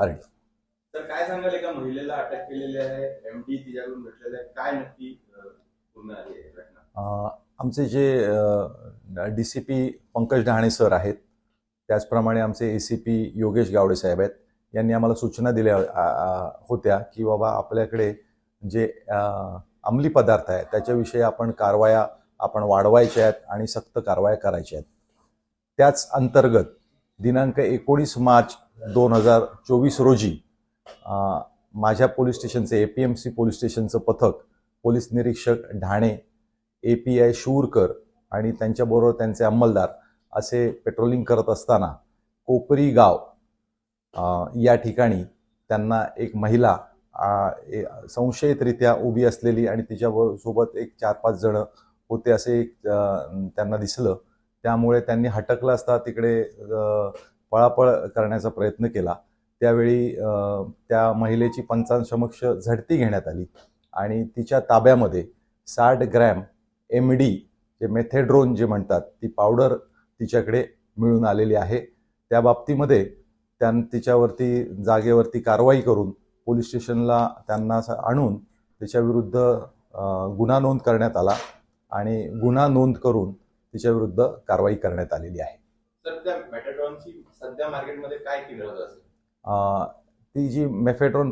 हरिण. तर काय सांगाल एका महिलेला अटक केलेली आहे एमडी तिच्याकडून भेटलेलं आहे. काय नक्की आहे घटना? आमचे जे D C P Pankaj Dahane sir आहेत त्याचप्रमाणे आमचे A C P Yogesh Gawade साहेब आहेत यांनी आम्हाला सूचना दिल्या होत्या की बाबा आपल्याकडे जे अंमली पदार्थ आहेत त्याच्याविषयी आपण कारवाया आपण वाढवायच्या आहेत आणि सक्त कारवाया करायच्या आहेत. त्याच अंतर्गत दिनांक एकोणीस मार्च दोन हजार चोवीस रोजी माझ्या पोलीस स्टेशनचे A P M C police स्टेशनचं पथक पोलीस निरीक्षक ढाणे ए पी आय शूरकर आणि त्यांच्याबरोबर त्यांचे अंमलदार असे पेट्रोलिंग करत असताना कोपरी गाव या ठिकाणी त्यांना एक महिला ए- संशयितरित्या उभी असलेली आणि तिच्याबरोबर सोबत एक चार पाच जण होते असे एक, त्यांना दिसलं. त्यामुळे त्यांनी हटकलं असता तिकडे पळापळ करण्याचा प्रयत्न केला. त्यावेळी त्या महिलेची पंचांसमक्ष झडती घेण्यात आली आणि तिच्या ताब्यामध्ये साठ ग्रॅम एम डी जे मेथेड्रोन जे म्हणतात ती पावडर तिच्याकडे मिळून आलेली आहे. त्या बाबतीमध्ये त्यां तिच्यावरती जागेवरती कारवाई करून पोलीस स्टेशनला त्यांना असं आणून तिच्याविरुद्ध गुन्हा नोंद करण्यात आला आणि गुन्हा नोंद करून तिच्याविरुद्ध कारवाई करण्यात आलेली आहे. तर त्या मेटाडॉनची सध्या मार्केटमध्ये काय किंमत असेल? ती जी मेफेड्रोन